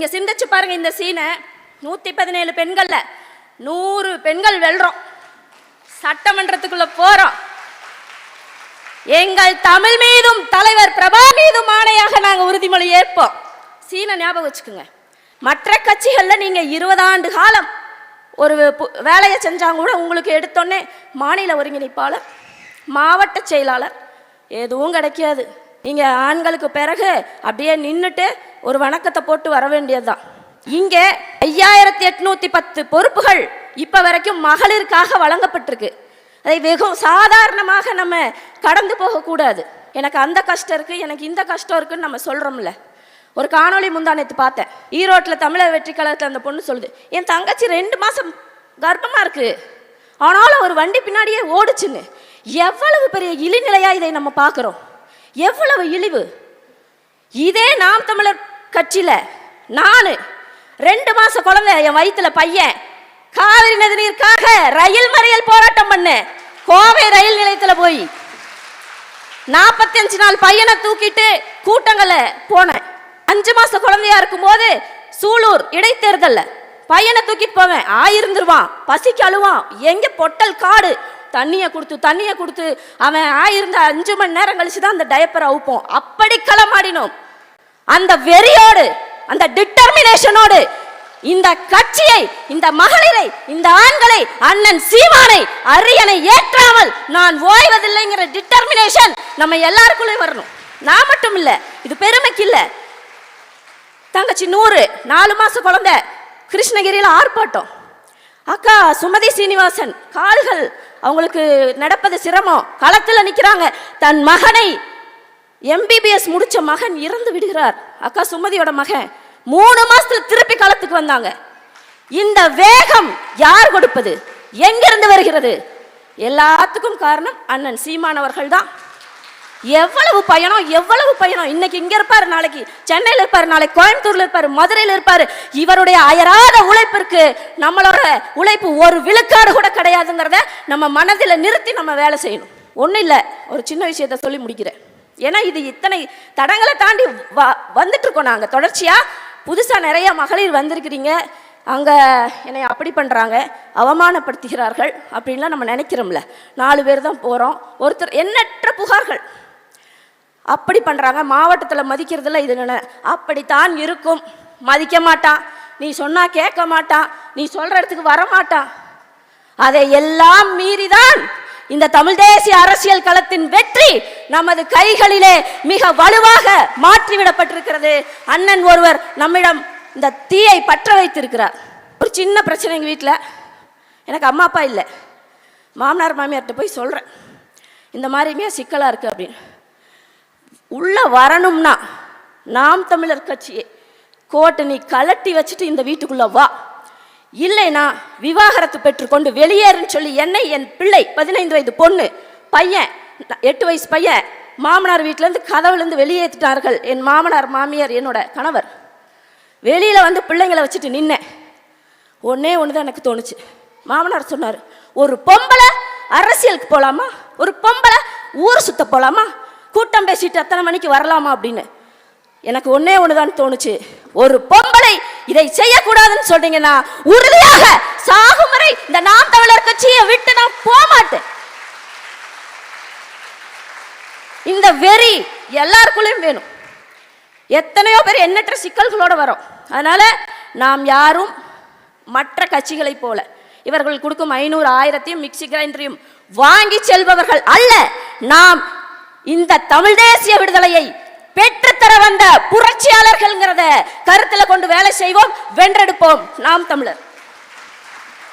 நீங்கள் சிந்திச்சு பாருங்க இந்த சீனை. நூத்தி பதினேழு பெண்கள்ல நூறு பெண்கள் வெல்றோம். சட்டமன்றத்துக்குள்ள போறோம். எங்கள் தமிழ் மீதும் தலைவர் பிரபா மீதும் ஆணையாக நாங்க உறுதிமொழி ஏற்போம். சீனை ஞாபகம் வச்சுக்கோங்க. மற்ற கட்சிகள்ல நீங்க இருபது ஆண்டு காலம் ஒரு பு- வேலையை செஞ்சாங்க கூட உங்களுக்கு எடுத்தோன்னே மாநில ஒருங்கிணைப்பாளர் மாவட்ட செயலாளர் எதுவும் கிடைக்காது. நீங்கள் ஆண்களுக்கு பிறகு அப்படியே நின்றுட்டு ஒரு வணக்கத்தை போட்டு வர வேண்டியதுதான். இங்கே ஐயாயிரத்தி எட்நூத்தி பத்து பொறுப்புகள் இப்ப வரைக்கும் மகளிருக்காக வழங்கப்பட்டிருக்கு. அதை வெகு சாதாரணமாக நம்ம கடந்து போகக்கூடாது. எனக்கு அந்த கஷ்டம் இருக்கு எனக்கு இந்த கஷ்டம் இருக்குன்னு நம்ம சொல்றோம்ல. ஒரு காணொளி முந்தானத்து பார்த்தேன். ஈரோட்டில் தமிழர் வெற்றி கழகத்தில் அந்த பொண்ணு சொல்லுது என் தங்கச்சி ரெண்டு மாசம் கர்ப்பமா இருக்கு. ஆனாலும் ஒரு வண்டி பின்னாடியே ஓடுச்சுன்னு. எவ்வளவு பெரிய இழிநிலையா இதை நம்ம பார்க்குறோம்? எவ்வளவு இழிவு? இதே நாம் தமிழர் கட்சியில நானு ரெண்டு மாச குழந்தை என் வயிற்றுல பையன் காவிரி நதிநீருக்காக ரயில் மறியல் போராட்டம் பண்ணேன் கோவை ரயில் நிலையத்தில் போய் நாற்பத்தஞ்சு நாள் பையனை தூக்கிட்டு கூட்டங்களை போனேன். அஞ்சு மாச குழந்தையா இருக்கும்போது சூலூர் இடைத்தேர்தலில். பையனை தூக்கிட்டு போவேன். ஆயிருந்துருவான். பசிக்கு அழுவான். எங்க பொட்டல் காடு? தண்ணியை கொடுத்து தண்ணியை கொடுத்து அவன் ஆயிருந்த அஞ்சு மணி நேரம் கழிச்சு தான் அந்த டயப்பரை அவுப்போம். அப்படி களமாடினோம். அந்த வெறியோடு அந்த டிட்டர்மினேஷனோடு இந்த கட்சியை இந்த மகளிரை இந்த ஆண்களை அண்ணன் சீமானை அரியணை ஏற்றாமல் நான் ஓய்வதில்லைங்கிற டிட்டர்மினேஷன் நம்ம எல்லாருக்குள்ளேயும் வரணும். நான் மட்டும் இல்லை இது பெருமைக்கு இல்லை. தங்கச்சி நூறு நாலு மாச குழந்தை கிருஷ்ணகிரியில் ஆர்ப்பாட்டம். அக்கா சுமதி சீனிவாசன் கால்கள் அவங்களுக்கு நடப்பது சிரமம். களத்தில் நிற்கிறாங்க தன் மகனை எம்பிபிஎஸ் முடிச்ச மகன் இறந்து விடுகிறார். அக்கா சுமதியோட மகன். மூணு மாசத்துல திருப்பி களத்துக்கு வந்தாங்க. இந்த வேகம் யார் கொடுப்பது? எங்கிருந்து வருகிறது? எல்லாத்துக்கும் காரணம் அண்ணன் சீமானவர்கள் தான் எவ்வளவு பயணம் எவ்வளவு பயணம். இன்னைக்கு இங்க இருப்பாரு நாளைக்கு சென்னையில் இருப்பாரு நாளைக்கு கோயம்புத்தூர்ல இருப்பாரு மதுரையில் இருப்பாரு. இவருடைய அயராத உழைப்பிற்கு நம்மளோட உழைப்பு ஒரு விழுக்காடு கூட கிடையாதுங்கிறத நம்ம மனதில் நிறுத்தி நம்ம வேலை செய்யணும். ஒன்றும் இல்லை ஒரு சின்ன விஷயத்த சொல்லி முடிக்கிறேன். ஏன்னா இது இத்தனை தடங்களை தாண்டி வ வந்துட்டு இருக்கோம் நாங்கள் தொடர்ச்சியாக புதுசாக நிறைய மகளிர் வந்திருக்கிறீங்க. அங்கே என்னை அப்படி பண்ணுறாங்க அவமானப்படுத்துகிறார்கள் அப்படின்லாம் நம்ம நினைக்கிறோம்ல. நாலு பேர் தான் போகிறோம் ஒருத்தர் எண்ணற்ற புகார்கள். அப்படி பண்ணுறாங்க மாவட்டத்தில் மதிக்கிறதுல இது அப்படித்தான் இருக்கும். மதிக்க மாட்டான் நீ சொன்னால் கேட்க மாட்டான் நீ சொல்கிற இடத்துக்கு வரமாட்டான் அதை எல்லாம் மீறிதான் இந்த தமிழ் தேசிய அரசியல் களத்தின் வெற்றி நமது கைகளிலே மிக வலுவாக மாற்றிவிடப்பட்டிருக்கிறது. அண்ணன் ஒருவர் நம்மிடம் இந்த தீயை பற்ற வைத்திருக்கிறார். ஒரு சின்ன பிரச்சனை எங்கள் வீட்டில் எனக்கு அம்மா அப்பா இல்லை. மாமனார் மாமியார்கிட்ட போய் சொல்கிறேன் இந்த மாதிரியுமே சிக்கலாக இருக்குது அப்படின்னு. உள்ளே வரணும்னா நாம் தமிழர் கட்சியை கோட்டை நீ கலட்டி வச்சுட்டு இந்த வீட்டுக்குள்ளே வா. இல்லைனா விவாகரத்து பெற்றுக்கொண்டு வெளியேறுன்னு சொல்லி என்னை என் பிள்ளை பதினைந்து வயது பொண்ணு பையன் எட்டு வயசு பையன் மாமனார் வீட்டிலேருந்து கதவுலேருந்து வெளியேற்றிட்டார்கள் என் மாமனார் மாமியார் என்னோட கணவர். வெளியில் வந்து பிள்ளைங்களை வச்சுட்டு நின்னேன் ஒன்றே ஒன்று தான் எனக்கு தோணுச்சு. மாமனார் சொன்னார் ஒரு பொம்பளை அரசியலுக்கு போகலாமா ஒரு பொம்பளை ஊர் சுத்த போகலாமா கூட்டம் பேசிட்டு அத்தனை மணிக்கு வரலாமா அப்படின்னு. எனக்கு ஒன்னே ஒண்ணுதான் தோணுச்சு. ஒரு பொம்பளை இதை செய்யக்கூடாதுன்னு சொல்றீங்கன்னா உறுதியாக சாகும் வரை இந்த நாம் தமிழர் கட்சியை விட்டு நான் போக மாட்டேன் இந்த வெறி எல்லாருக்குள்ளேயும் வேணும். எத்தனையோ பேர் எண்ணற்ற சிக்கல்களோட வரும். அதனால நாம் யாரும் மற்ற கட்சிகளைப் போல இவர்கள் கொடுக்கும் ஐநூறு ஆயிரத்தையும் மிக்சி கிரைண்டரையும் வாங்கி செல்பவர்கள் அல்ல. நாம் இந்த தமிழ் தேசிய விடுதலையை பெற்றுத்தர வந்த புரட்சியாளர்கள்ங்கிறத கருத்துல கொண்டு வேலை செய்வோம் வென்றெடுப்போம். நாம் தமிழர்.